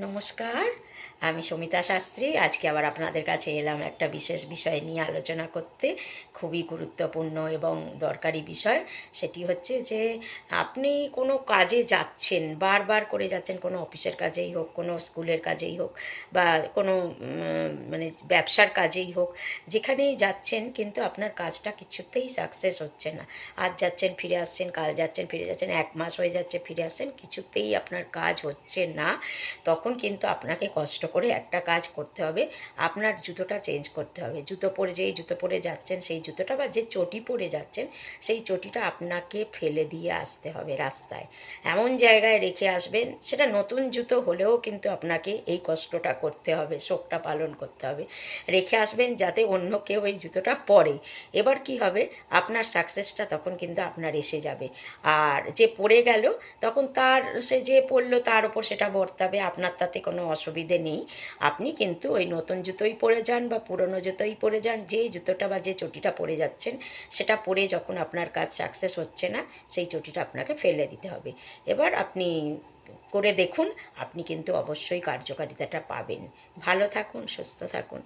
নমস্কার। আমি সমিতা শাস্ত্রী। আজকে আবার আপনাদের কাছে এলাম একটা বিশেষ বিষয় নিয়ে আলোচনা করতে, খুবই গুরুত্বপূর্ণ এবং দরকারি বিষয়। সেটি হচ্ছে যে, আপনি কোনো কাজে যাচ্ছেন, বারবার করে যাচ্ছেন, কোনো অফিসের কাজেই হোক, কোনো স্কুলের কাজেই হোক বা কোনো মানে ব্যবসার কাজেই হোক, যেখানেই যাচ্ছেন কিন্তু আপনার কাজটা কিছুতেই সাকসেস হচ্ছে না। আজ যাচ্ছেন, ফিরে আসছেন, কাল যাচ্ছেন, ফিরে যাচ্ছেন, এক মাস হয়ে যাচ্ছে, ফিরে আসছেন, কিছুতেই আপনার কাজ হচ্ছে না। তখন কিন্তু আপনাকে কষ্ট করে একটা কাজ করতে হবে, আপনার জুতোটা চেঞ্জ করতে হবে। জুতো পরে যেই জুতো পরে যাচ্ছেন, সেই জুতোটা বা যে চটি পরে যাচ্ছেন, সেই চটিটা আপনাকে ফেলে দিয়ে আসতে হবে রাস্তায়। এমন জায়গায় রেখে আসবেন, সেটা নতুন জুতো হলেও কিন্তু আপনাকে এই কষ্টটা করতে হবে, শোকটা পালন করতে হবে। রেখে আসবেন যাতে অন্য কেউ এই জুতোটা পরে। এবার কি হবে, আপনার সাকসেসটা তখন কিন্তু আপনার এসে যাবে। আর যে পড়ে গেল, তখন তার, সে যে পড়ল তার ওপর সেটা বর্তাবে, আপনার তাতে কোনো অসুবিধে নেই। আপনি কিন্তু ওই নতুন জুতোই পরে যান বা পুরনো জুতোই পরে যান, যে জুতোটা বা যে চটিটা পরে যাচ্ছেন, সেটা পরে যখন আপনার কাজ সাকসেস হচ্ছে না, সেই চটিটা আপনাকে ফেলে দিতে হবে। এবার আপনি করে দেখুন, আপনি কিন্তু অবশ্যই কার্যকারিতাটা পাবেন। ভালো থাকুন, সুস্থ থাকুন।